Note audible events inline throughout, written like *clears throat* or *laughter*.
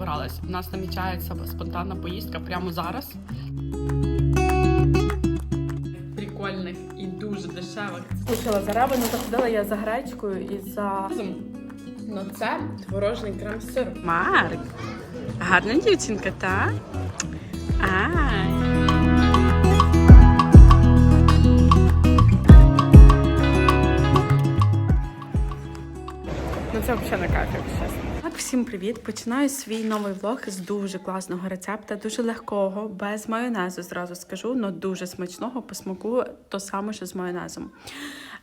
збиралась. У нас намічається спонтанна поїздка прямо зараз. Прикольних і дуже дешевих. Кушала за рабину, заходила я за гречкою і за Ну це творожний крем з сиром. Марк. Гарна дівчинка, так? Ай. Ну це взагалі не кайф, якщо чесно. Так, всім привіт! Починаю свій новий влог з дуже класного рецепта, дуже легкого, без майонезу, зразу скажу, але дуже смачного по смаку, то саме, що з майонезом.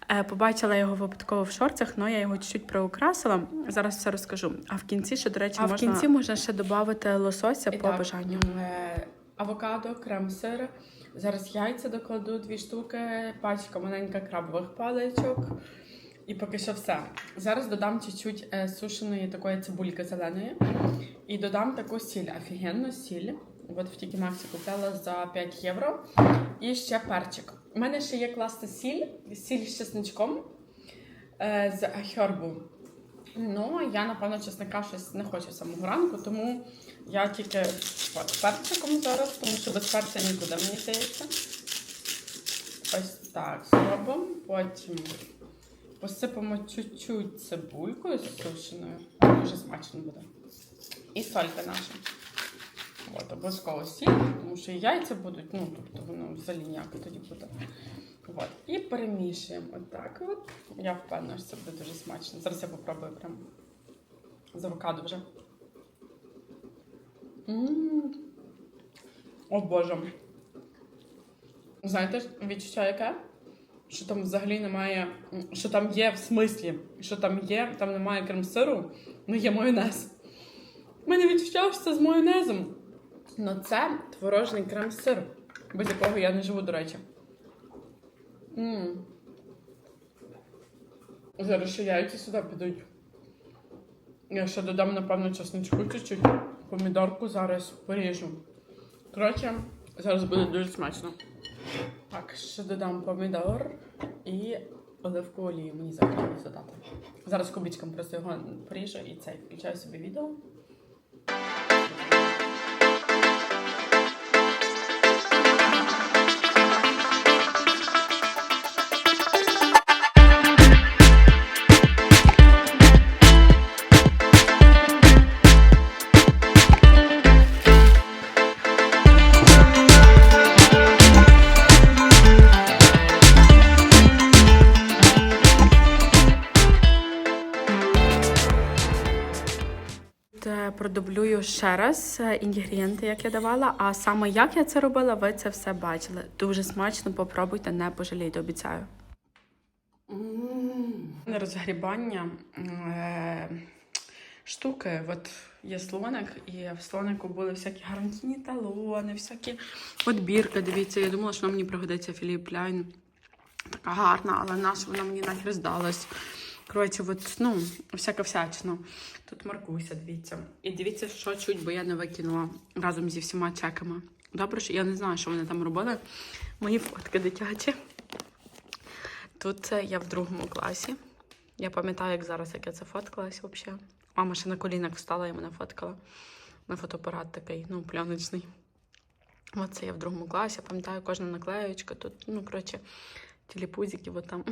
Е, Побачила його випадково в шорцах, але я його чуть-чуть приукрасила. Зараз все розкажу. А в кінці ще, до речі, А в кінці можна ще додати лосося І по так, бажанню. е, Авокадо, крем сир. Зараз яйця докладу дві штуки, пачка маленька крабових паличок. І поки що все. Зараз додам чуть-чуть е, сушеної такої цибульки зеленої. І додам таку сіль, офігенну сіль. От в Тікі Максі купила за 5 євро. І ще перчик. У мене ще є класна сіль, сіль з чесничком е, з хербу. Ну, я, напевно, чесника щось не хочу самого ранку, тому я тільки от, перчиком зараз, тому що без перця нікуди, мені здається. Ось так зробимо. Потім посипемо чуть-чуть цибулькою сушеною. Дуже смачно буде. І солька наша. От, обов'язково сіль, тому що і яйця будуть, ну, тобто воно взагалі ніяко тоді буде. От. І перемішуємо отак. От. Я впевнена, що це буде дуже смачно. Зараз я попробую прям з авокадо вже. м О Боже. Знаєте, відчуття яке? Що там взагалі немає. Що там є в смислі, що там є, там немає крем сиру, ну є майонез. У мене відчуття, що з майонезом. Ну це творожний крем сир, без якого я не живу, до речі. М. Зараз ще яйця сюди підуть. Я ще додам, напевно, чесничку чуть-чуть. Помідорку зараз поріжу. Коротше, зараз буде дуже смачно. Так, ще додам помідор і оливку олію. Мені захотілося додати. Зараз кубичком просто його поріжу і цей включаю собі відео. Ще раз е, інгредієнти, як я давала. А саме як я це робила, ви це все бачили. Дуже смачно, попробуйте, не пожалійте, обіцяю. Розгрібання е, штуки. От є слоник, і в слонику були всякі гарантійні талони, всякі подбірки. Дивіться, я думала, що вона мені пригодиться Філіп Ляйн. Така гарна, але наша вона мені нахер здалась. Коротше, от, ну, всяка всячина. Тут маркуйся, дивіться. І дивіться, що чуть, бо я не викинула разом зі всіма чеками. Добре, що я не знаю, що вони там робили. Мої фотки дитячі. Тут е, я в другому класі. Я пам'ятаю, як зараз, як я це фоткалась взагалі. Мама ще на колінах встала і мене фоткала. На фотоапарат такий, ну, пленочний. Оце я в другому класі. Пам'ятаю, кожна наклеєчка тут, ну, коротше, тіліпузики, от там.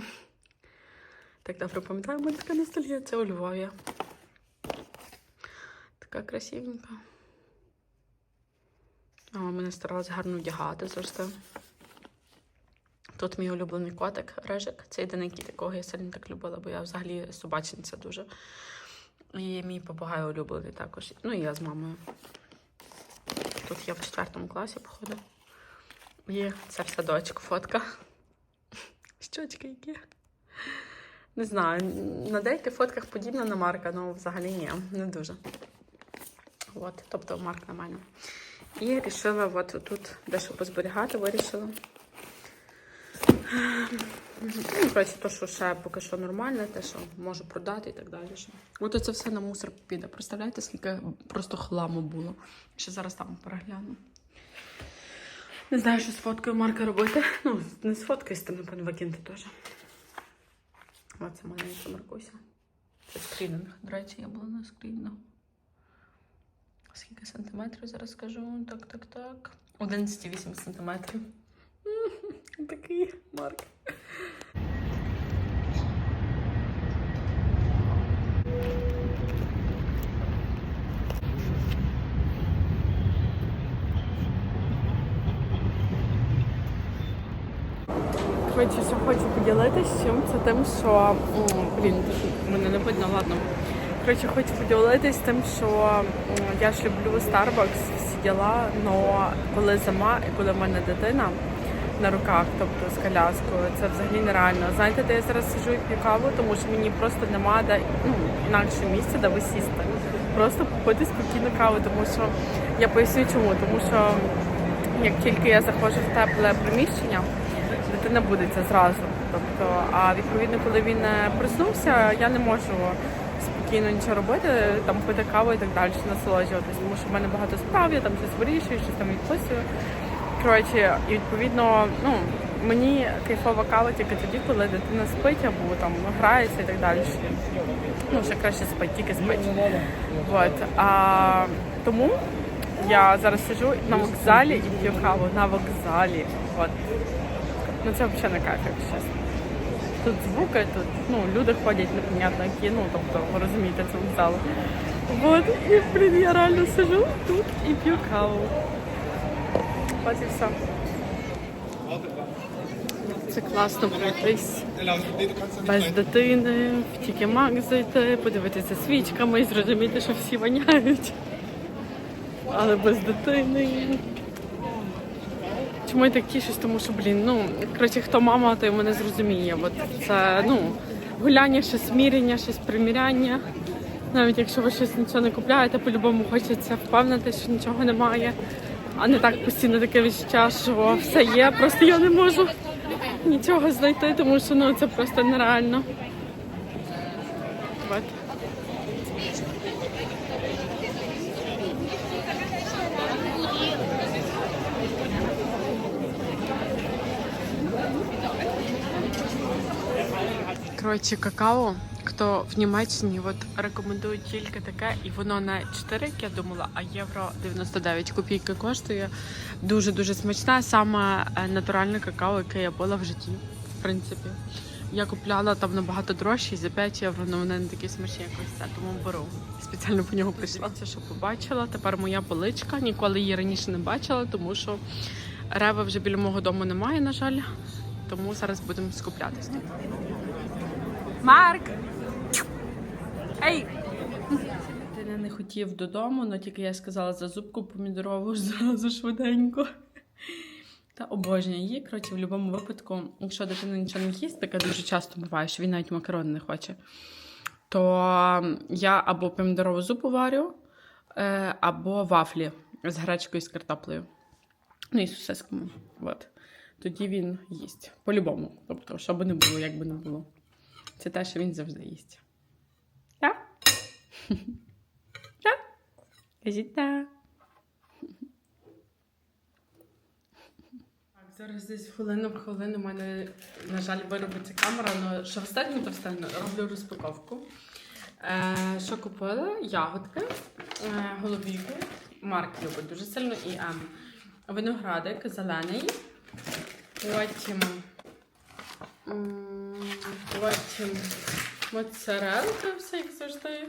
Так добре пам'ятаю, мене така на столі, це у Львові. Така красивенька. А, мене старалась гарно вдягати завжди. Тут мій улюблений котик Режик. Це єдиний кіт, якого я сильно так любила, бо я взагалі собачниця дуже. І мій попугай улюблений також. Ну і я з мамою. Тут я в четвертому класі, походу. І це в садочку фотка. *laughs* Щочки які. Не знаю, на деяких фотках подібна на Марка, але взагалі ні, не дуже. От, тобто Марк на мене. І вирішила от тут дещо позберігати, вирішила. Ну, коротше, то, що ще поки що нормальне, те, що можу продати і так далі. От це все на мусор піде. Представляєте, скільки просто хламу було. Ще зараз там перегляну. Не знаю, що з фоткою Марка робити. Ну, не з фоткою, з тим, напевно, викинути теж. Оце маленька Маркуся. Це скрінинг. До речі, я була на скрінінгу. Скільки сантиметрів зараз скажу? Так, так, так. 11,8 сантиметрів. Такий марк. Коротше, що хочу поділитися чим, це тим, що блін, мене не видно, ладно. Коротше, хочу поділитися тим, що я ж люблю Starbucks, всі діла, але коли зима і коли в мене дитина на руках, тобто з коляскою, це взагалі нереально. Знаєте, де я зараз сиджу і п'ю каву, тому що мені просто нема де ну, інакше місця, де висісти. Просто попити спокійну каву, тому що я поясню чому, тому що як тільки я заходжу в тепле приміщення, дитина будеться зразу. Тобто, а відповідно, коли він е, проснувся, я не можу спокійно нічого робити, там пити каву і так далі, насолоджуватись, тому що в мене багато справ, я там щось вирішую, щось там відписую. Коротше, і відповідно, ну мені кайфова кава тільки тоді, коли дитина спить або там грається і так далі. Ну, ще краще спить, тільки спить. Вот. А, тому я зараз сиджу на вокзалі і п'ю каву на вокзалі. От. Ну це взагалі не кайф, якщо чесно. Тут звуки, тут ну, люди ходять непонятно які, ну тобто ви розумієте, це вокзал. Вот, і блін, я реально сижу тут і п'ю каву. От і все. Це класно пройтись без дитини, в тільки мак зайти, подивитися свічками і зрозуміти, що всі воняють. Але без дитини. Чому я так тішусь? Тому що, блін, ну, коротше, хто мама, той мене зрозуміє. От це, ну, гуляння, щось міряння, щось приміряння. Навіть якщо ви щось нічого не купляєте, по-любому хочеться впевнити, що нічого немає. А не так постійно таке відчуття, що все є, просто я не можу нічого знайти, тому що ну, це просто нереально. От. Коротше, какао, хто в Німеччині от рекомендують тільки таке, і воно не 4, як я думала, а євро 99 копійки коштує. Дуже дуже смачне, саме е, натуральне какао, яке я була в житті, в принципі. Я купляла там набагато дорожче за 5 євро, але вони не такі смачні, як ось це, тому беру. Спеціально по нього прийшла. Це що побачила. Тепер моя поличка. Ніколи її раніше не бачила, тому що реви вже біля мого дому немає, на жаль. Тому зараз будемо скуплятися. Марк! Ей! Ти не хотів додому, але тільки я сказала за зубку помідорову *laughs* зразу швиденько. Та обожнюю її. Коротше, в будь-якому випадку, якщо дитина нічого не їсть, таке дуже часто буває, що він навіть макарони не хоче, то я або помідорову зупу варю, е, або вафлі з гречкою і з картоплею. Ну і з. От. Тоді він їсть. По-любому. Тобто, що би не було, як би не було. Це те, що він завжди їсть. Так? *laughs* Так? Кажіть так. Зараз десь хвилину в хвилину у мене, на жаль, виробиться камера, але що встигну, то встигну. Роблю розпаковку. Е, що купила? Ягодки, е, голубіки. Марк любить дуже сильно і Ем. Виноградик зелений. Потім М, Потім моцарелка, все як завжди.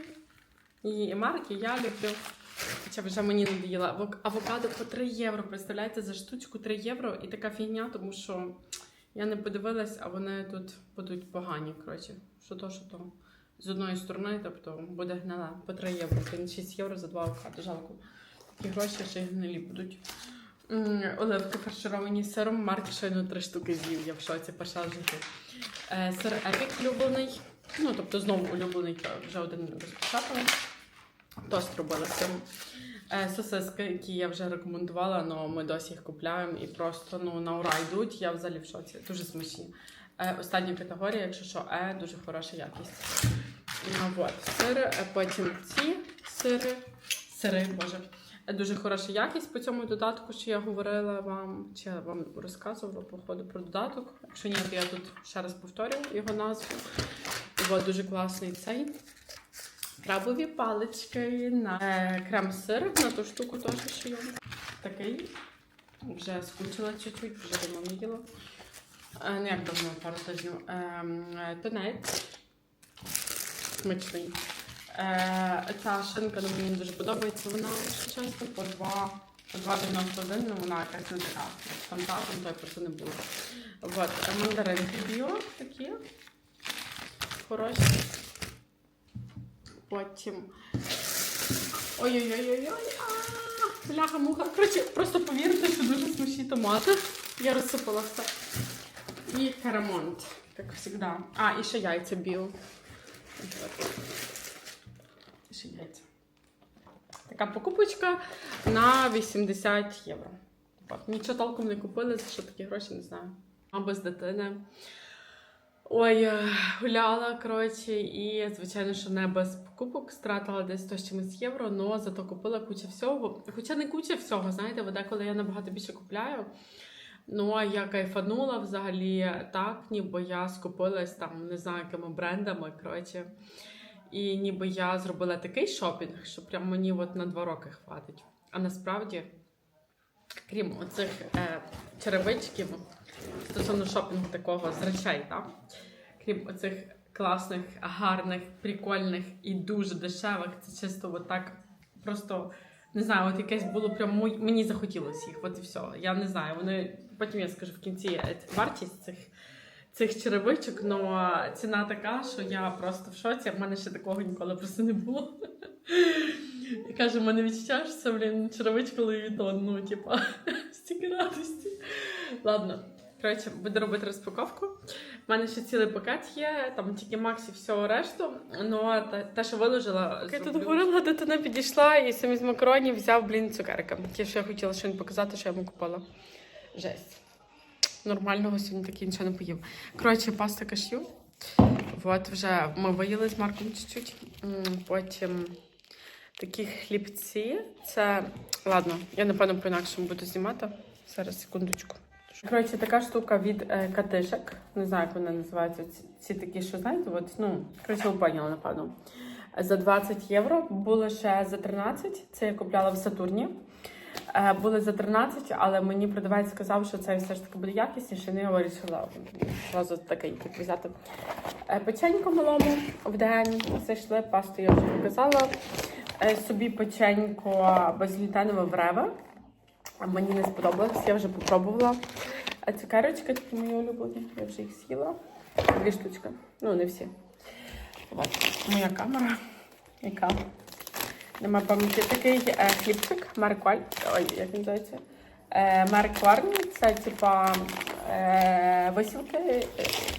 І марки я люблю. Хоча вже мені надоїла. Авок- Авокадо по 3 євро. Представляєте, за штучку 3 євро і така фігня, тому що я не подивилась, а вони тут будуть погані. Коротше, що то, що то. З одної сторони, тобто буде гнила по 3 євро. Це 6 євро за 2 авокадо. Жалко. Такі гроші ще й гнилі будуть. М, Оливки фаршировані сиром. Марк щойно три штуки з'їв, я в шоці перша в. Е, Сир епік улюблений. Ну, тобто знову улюблений, то вже один розпочатали. Тост робила з. Е, Сосиски, які я вже рекомендувала, але ми досі їх купляємо і просто ну, на ура йдуть. Я взагалі в шоці. Дуже смачні. Е, Остання категорія, якщо що, е, дуже хороша якість. Ну, от, сири, е, потім ці сири, сири, боже. Дуже хороша якість по цьому додатку, що я говорила вам, чи я вам розказувала по ходу про додаток. Якщо ні, то я тут ще раз повторю його назву. От, дуже класний цей. Крабові палички на крем-сир на ту штуку теж є. Такий. Вже скучила чуть-чуть, вже давно не їла. Е, ну як давно, пару тижнів. Ем, е, тунець. Смачний. Е, ця шинка ну, мені дуже подобається. Вона, чесно, по 2 по 2,91, ну вона якась не така. Фантазм, то просто не було. От, е, мандаринки біо такі. Хороші. Потім. Ой-ой-ой-ой-ой. а, Бляха, муха. Коротше, просто повірте, що дуже смачні томати. Я розсипала все. І карамонт, як завжди. А, і ще яйця біо. І Така покупочка на 80 євро. От. Нічого толком не купили, за що такі гроші не знаю. А без дитини. Ой, е, гуляла, коротше, і, звичайно, що не без покупок стратила десь 100 чимось євро, але зато купила куча всього. Хоча не куча всього, знаєте, бо деколи я набагато більше купляю. Ну, а я кайфанула взагалі так, ніби я скупилась там, не знаю, якими брендами, коротше. І ніби я зробила такий шопінг, що прям мені от на два роки хватить. А насправді, крім оцих е, черевичків, стосовно шопінгу такого з речей, так? крім оцих класних, гарних, прикольних і дуже дешевих, це чисто от так просто. Не знаю, от якесь було прям мені захотілося їх, от і все. Я не знаю. Вони потім я скажу в кінці е, вартість цих, цих черевичок, але ціна така, що я просто в шоці. В мене ще такого ніколи просто не було. І каже, в мене відчуття, що це, блін, черевичка Vuitton, ну, типа, *laughs* стільки радості. Ладно, коротше, буду робити розпаковку. У мене ще цілий пакет є, там тільки Максі всього решту, але те, те, що виложила, Я тут говорила, дитина підійшла і самі з макаронів взяв, блін, цукерки. Ті, що я хотіла щойно показати, що я йому купила. Жесть. Нормального сьогодні таки нічого не поїв. Коротше, паста кашю. От вже ми виїли з Марком чуть-чуть. Потім такі хлібці. Це. Ладно, я напевно по-інакшому буду знімати. Зараз секундочку. Коротше, така штука від е, катишек. Не знаю, як вона називається. Ці, ці такі, що знаєте, от, ну, коротше, ви напевно. За 20 євро. Були ще за 13. Це я купляла в Сатурні. Е, Були за 13, але мені продавець сказав, що це все ж таки буде якісніше. Ну, я вирішила одразу такий типу, взяти. Е, Печенько малому в день зайшли, пасту я вже показала. Е, Собі печенько безглютенове в реве. Мені не сподобалось, я вже попробувала. А цукерочки такі мої улюблені, я вже їх з'їла. Дві штучки. Ну, не всі. От моя камера. Яка? Нема пам'яті. Такий е, хлібчик, Маркваль. Ой, як називається? Е, Маркварні. Це типа е, висівки, е,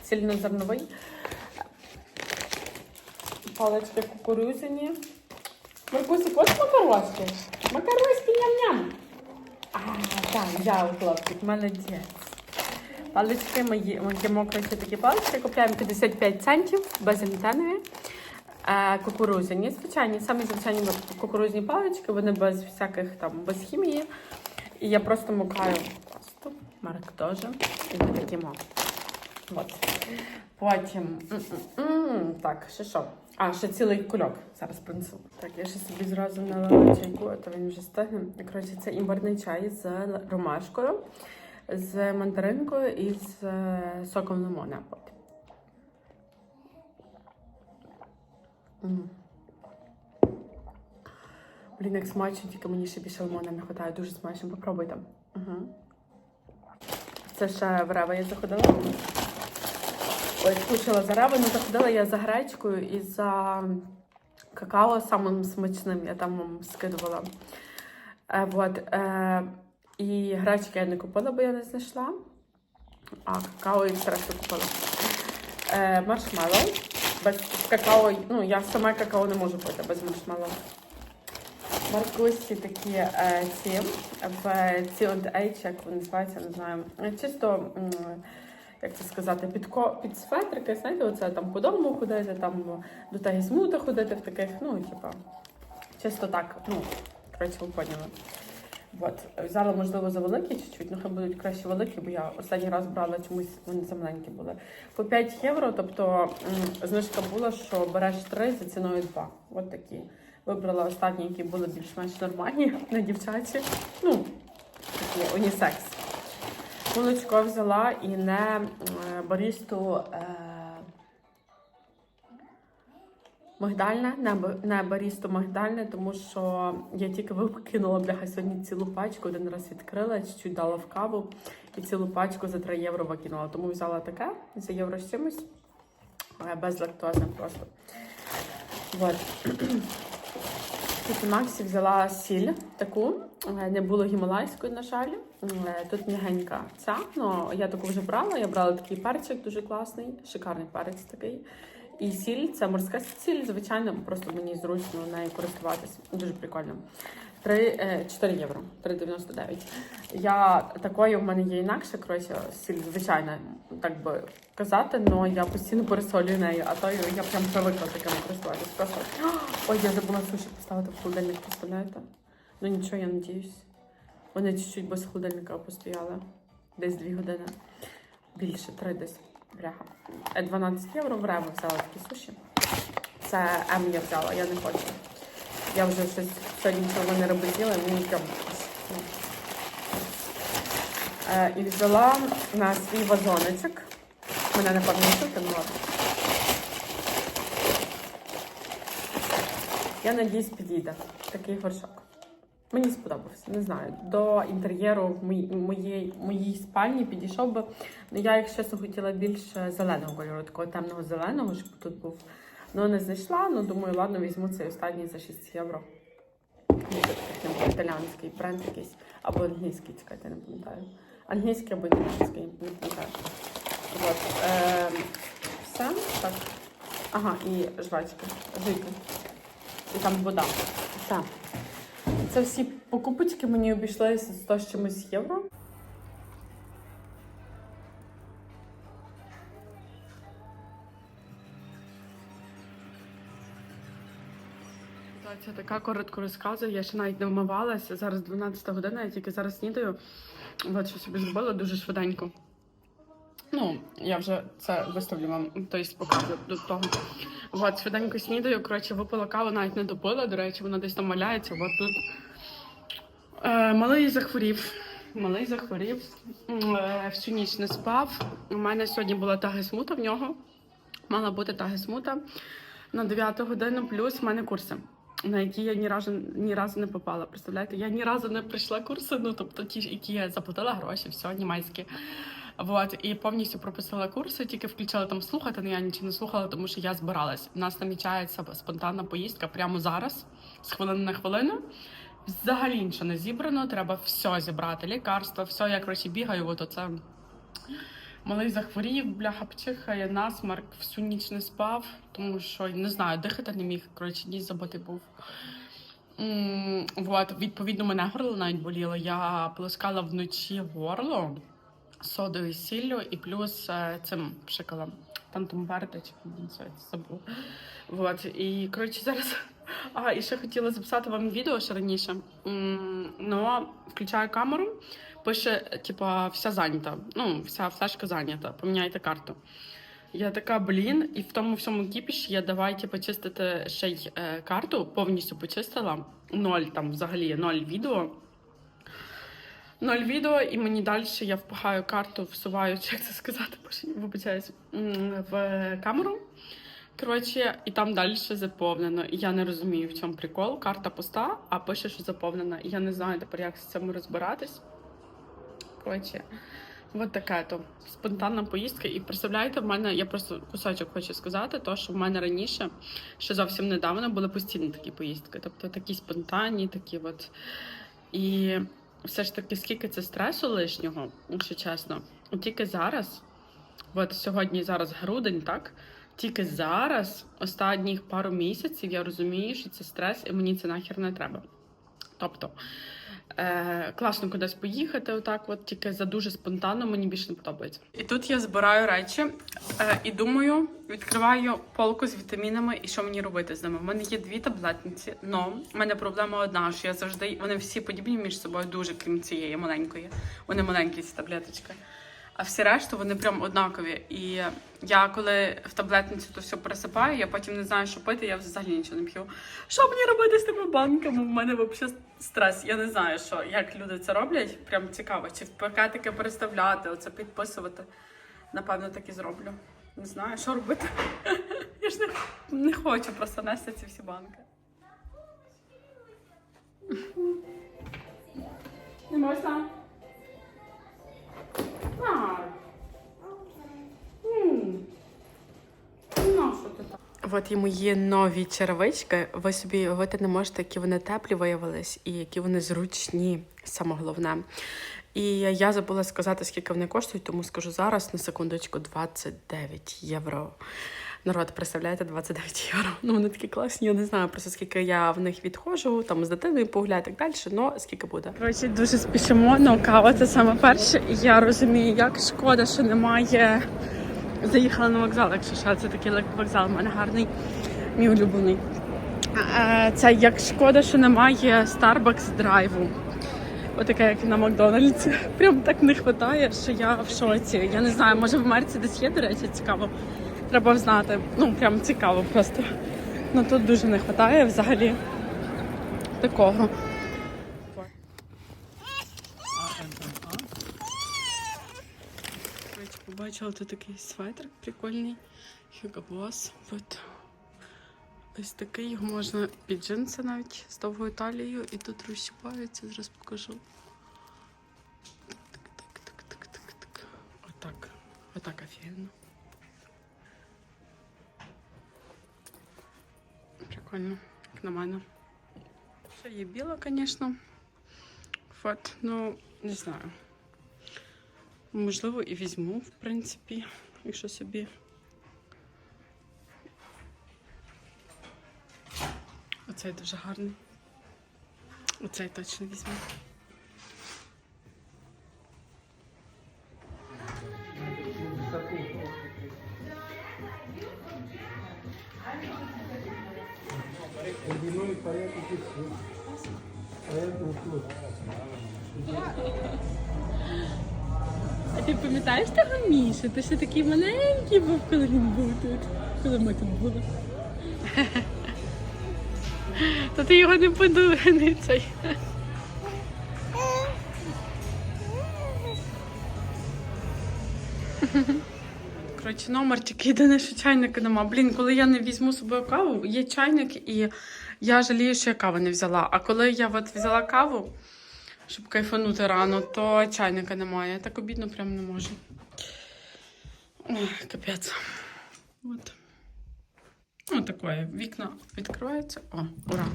цільнозерновий. Палички кукурузяні. Маркусик, ось макароски. Макароски ням-ням. А, так, взяв хлопчик, молодець. Палички мої, мокрі такі палички. Купляємо 55 центів, безглютенові. Е, кукурузяні, звичайні, самі звичайні кукурузні палички, вони без всяких там, без хімії. І я просто мукаю пасту, Марк теж. І ми такі. От. Потім. м-м-м, Так, ще що? А, ще цілий кульок. Зараз принесу. Так, я ще собі зразу налила чайку, а то він вже стигне. Коротше, це імбирний чай з ромашкою, з мандаринкою і з е, соком лимона. От. Блін, як смачно, тільки мені ще більше лимона не вистачає. Дуже смачно. Попробуйте. Угу. Це ще в Рева я заходила. Ой, скучила за Рева, не заходила я за гречкою і за какао самим смачним. Я там вам скидувала. Е, вот, е, і гречки я не купила, бо я не знайшла. А какао і все купила. Е, маршмеллоу. Без какао, ну я сама какао не можу пити без маршмеллоу. Маркусі такі е, ці в C&H, як вони називаються, не знаю. Е, Чисто, як це сказати, під, ко- під светрики, знаєте, оце там по дому ходити, там до тагізмута ходити в таких, ну, типа, чисто так, ну, коротше, ви поняли. От, взяла, можливо, за великі чуть-чуть, ну хай будуть краще великі, бо я останній раз брала чомусь, вони замаленькі були. По 5 євро, тобто знижка була, що береш 3 за ціною 2. От такі. Вибрала останні, які були більш-менш нормальні *laughs* на дівчаті. Ну, такі унісекс. Молочко взяла і не е, барісту. Мигдальне, не, барісто мигдальне, тому що я тільки викинула бляха сьогодні цілу пачку, один раз відкрила, чуть-чуть дала в каву і цілу пачку за 3 євро викинула. Тому взяла таке за євро з чимось, е, безлактозне просто. Вот. *clears throat* Тут Максі взяла сіль таку, не було гімалайської, на жаль. Тут м'ягенька ця, але я таку вже брала. Я брала такий перчик дуже класний, шикарний перець такий. І сіль це морська сіль, звичайно, просто мені зручно нею користуватися. Дуже прикольно. 3, 4 євро, 3,99. Я такої в мене є інакше, коротше, сіль, звичайно, так би казати, але я постійно пересолюю нею, а то я прям привикла такими користуватися. Просто ой, я забула суші поставити в холодильник, представляєте? Ну нічого, я надіюсь. Вони чуть-чуть без холодильника постояли. Десь 2 години. Більше, 3 десь. Бляха. Е, 12 євро в Рево взяла такі суші. Це М я взяла, я не хочу. Я вже щось сьогодні нічого не роботіла, мені прям. ну. Е, і взяла на свій вазоночок. Мене не пам'ятаєте, ну ладно. Я надіюсь, підійде такий горшок. Мені сподобався, не знаю. До інтер'єру в моїй, спальні підійшов би. Ну, я, якщо чесно, хотіла більше зеленого кольору, такого темного зеленого, щоб тут був. Ну, не знайшла, ну думаю, ладно, візьму цей останній за 6 євро. Ну, італіанський бренд якийсь. Або англійський, чекайте, не пам'ятаю. Англійський або італійський, не пам'ятаю. От, е, все. Так. Ага, і жвачки, жуйки. І там вода. Все. Це всі покупочки мені обійшлися 100 з чимось євро. Це така коротко розказує. Я ще навіть не вмивалася. Зараз 12 година, я тільки зараз снідаю. От що собі зробила дуже швиденько. Ну, я вже це виставлю вам, тобто покажу до того. От, швиденько снідаю. Коротше, випила каву, навіть не допила. До речі, вона десь там валяється. От тут е, малий захворів. Малий захворів. Е, всю ніч не спав. У мене сьогодні була тагесмута в нього. Мала бути тагесмута на 9 годину, плюс в мене курси. На які я ні разу ні разу не попала. Представляєте, я ні разу не пройшла курси, ну тобто ті, які я заплатила гроші, все німецькі. Вот, і повністю прописала курси, тільки включила там слухати, але я нічого не слухала, тому що я збиралась. У нас намічається спонтанна поїздка прямо зараз, з хвилини на хвилину. Взагалі нічого не зібрано, треба все зібрати. Лікарства, все, я коротше бігаю, от оце. Малий захворів, бляха пчихає, насмарк, всю ніч не спав, тому що не знаю, дихати не міг. Коротше, ніс забитий був. М, Вот, відповідно, мене горло навіть боліло. Я полоскала вночі горло содою сіллю і плюс е, цим пшикала. Тантум Берде, чи забув. Вот. І коротше зараз. А, і ще хотіла записати вам відео ще раніше. Ну, включаю камеру, пише, типа, вся зайнята. Ну, вся флешка зайнята, поміняйте карту. Я така, блін, і в тому всьому кіпіші я давай типу, чистити ще й е, карту, повністю почистила. Ноль там взагалі ноль відео. Ноль відео, і мені далі я впихаю карту, всуваю, як це сказати, *laughs* вибачаюсь, в камеру. Коротше, і там далі заповнено. І я не розумію, в чому прикол. Карта пуста, а пише, що заповнена. І я не знаю тепер, як з цим розбиратись. Коротше, от таке то спонтанна поїздка. І представляєте, в мене я просто кусочок хочу сказати, то що в мене раніше, ще зовсім недавно, були постійні такі поїздки. Тобто такі спонтанні, такі от. І все ж таки, скільки це стресу лишнього, якщо чесно, тільки зараз, от сьогодні зараз грудень, так? Тільки зараз, останніх пару місяців, я розумію, що це стрес, і мені це нахер не треба. Тобто е, класно кудись поїхати, отак, от тільки за дуже спонтанно мені більше не подобається. І тут я збираю речі е, і думаю, відкриваю полку з вітамінами і що мені робити з ними. У мене є дві таблетниці, але в мене проблема одна, що я завжди вони всі подібні між собою, дуже крім цієї маленької. Вони маленькі ці таблеточки. А всі решту вони прям однакові. І я коли в таблетницю то все пересипаю, я потім не знаю, що пити, я взагалі нічого не п'ю. Що мені робити з тими банками? У мене взагалі стрес. Я не знаю, що як люди це роблять. Прям цікаво. Чи в пакетики переставляти, оце підписувати. Напевно, так і зроблю. Не знаю, що робити. *laughs* Я ж не, не хочу просто нести ці всі банки. Не можна? Ну? От і мої нові черевички. Ви собі уявити не можете, які вони теплі виявились і які вони зручні, саме головне. І я забула сказати, скільки вони коштують, тому скажу зараз на секундочку 29 євро. Народ, представляєте, 29 євро. Ну вони такі класні. Я не знаю просто скільки я в них відходжу, там з дитиною погуляю і так далі. але скільки буде. Коротше, дуже спішимо. Ну, кава це саме перше. І я розумію, як шкода, що немає. Заїхала на вокзал, якщо що, це такий вокзал, у мене гарний, мій улюблений. Це як шкода, що немає Starbucks драйву. Отаке, як на Макдональдсі. Прям так не вистачає, що я в шоці. Я не знаю, може в Мерці десь є, до речі, цікаво. Треба знати. Ну, прям цікаво просто. Ну тут дуже не вистачає взагалі такого. Побачила тут такий светр прикольний. Hugo Boss. Ось такий його можна під джинси навіть з довгою талією і тут розщіпається, зараз покажу. Так, так, так, так, так, так. Отак. Отак офігенно. Прикольно, як на мене. Ще є біла, звісно. Фот, ну, не знаю. Можливо, і візьму, в принципі, якщо собі. Оцей дуже гарний. Оцей точно візьму. Пам'ятаєш того Мішу? Ти ще такий маленький був, коли він був тут, коли ми тут були. *laughs* Та ти його не не цей. *laughs* Коротше, номер тільки єдине, що чайника нема. Блін, коли я не візьму з собою каву, є чайник, і я жалію, що я каву не взяла. А коли я от взяла каву, щоб кайфанути рано, то чайника немає. Так обідно прям не можу. Ой, капець. От. Ну, таке. Вікна відкриваються. О, ура!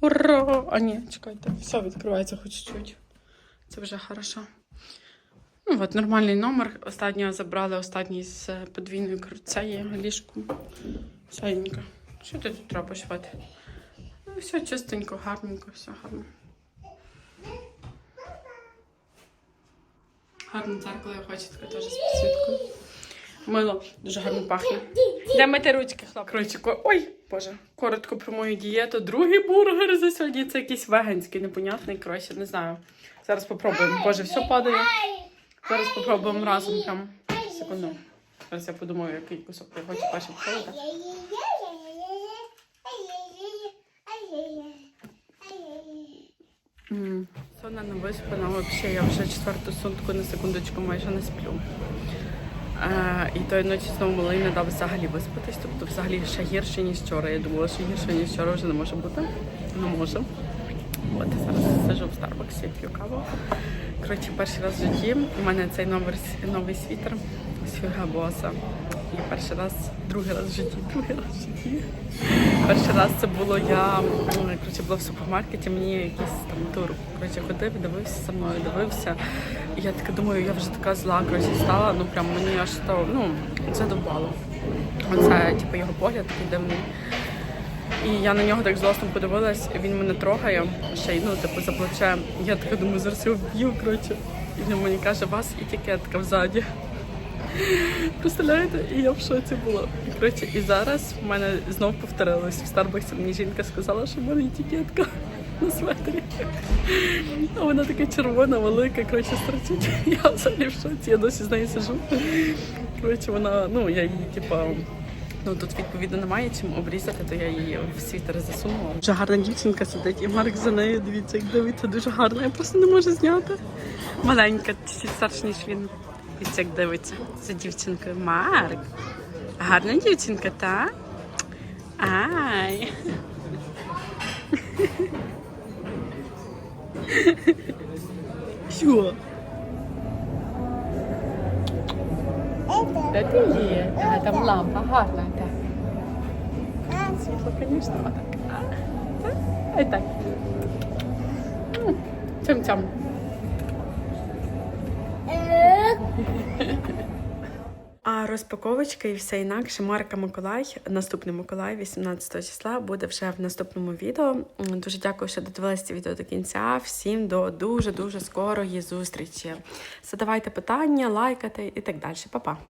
Ура! А ні, чекайте, все відкривається хоч чуть. Це вже хорошо. Ну, от нормальний номер. Останнього забрали, останній з подвійною цією ліжком. Сяйненько. Що ти тут робиш? От? Ну, все чистенько, гарненько, все гарно. Гарне дзеркало, я хочу таке теж з підсвіткою. Мило дуже гарно пахне. Де мити ручки, хлоп? Коротше, ко- ой, боже, коротко про мою дієту. Другий бургер за сьогодні. Це якийсь веганський, непонятний. Коротше, не знаю. Зараз попробуємо. Боже, все падає. Зараз попробуємо разом прям. Секунду. Зараз я подумаю, який кусок я хочу перший попробувати. М. Сонна не виспана, взагалі я вже четверту сутку на секундочку майже не сплю. Е, і тої ночі знову малий не дав взагалі виспатись, тобто взагалі ще гірше, ніж вчора. Я думала, що гірше, ніж вчора вже не може бути. Не може. От зараз сижу в Старбаксі, п'ю каву. Коротше, перший раз в житті у мене цей номер новий світер з Hugo Boss. І перший раз, другий раз в житті, другий раз в житті. Перший раз це було я коротше, була в супермаркеті, мені якийсь там тур коротше, ходив, дивився за мною, дивився. І я така думаю, я вже така зла коротше, стала, ну прям мені аж то ну, задовбало. Оце, типу, його погляд такий дивний. І я на нього так злосно подивилась, він мене трогає, ще й ну, типу, за плече. Я така думаю, зараз його вб'ю, коротше. І він мені каже, вас етикетка взаді. Представляєте? І я в шоці була. І, коротше, і зараз в мене знов повторилось. В Старбаксі мені жінка сказала, що в мене етикетка *laughs* на светері. А вона така червона, велика, коротше, строчить. *laughs* Я взагалі в шоці, я досі з нею сижу. Коротше, вона, ну, я її, типа. Ну тут відповідно немає чим обрізати, то я її в світер засунула. Дуже гарна дівчинка сидить, і Марк за нею дивіться, як дивиться, дуже гарно. Я просто не можу зняти. Маленька, старша, ніж він. Дивіться, як дивиться за дівчинкою. Марк. Гарна дівчинка, та? Ай. Що? Де ти є? А, там лампа гарна, так. Світло, звісно, отак. А, так? Так. Цям-цям. А розпаковочка і все інакше. Марка Миколай, наступний Миколай, 18 числа, буде вже в наступному відео. Дуже дякую, що додивилися це відео до кінця. Всім до дуже дуже скорої зустрічі. Задавайте питання, лайкайте і так далі. Па-па.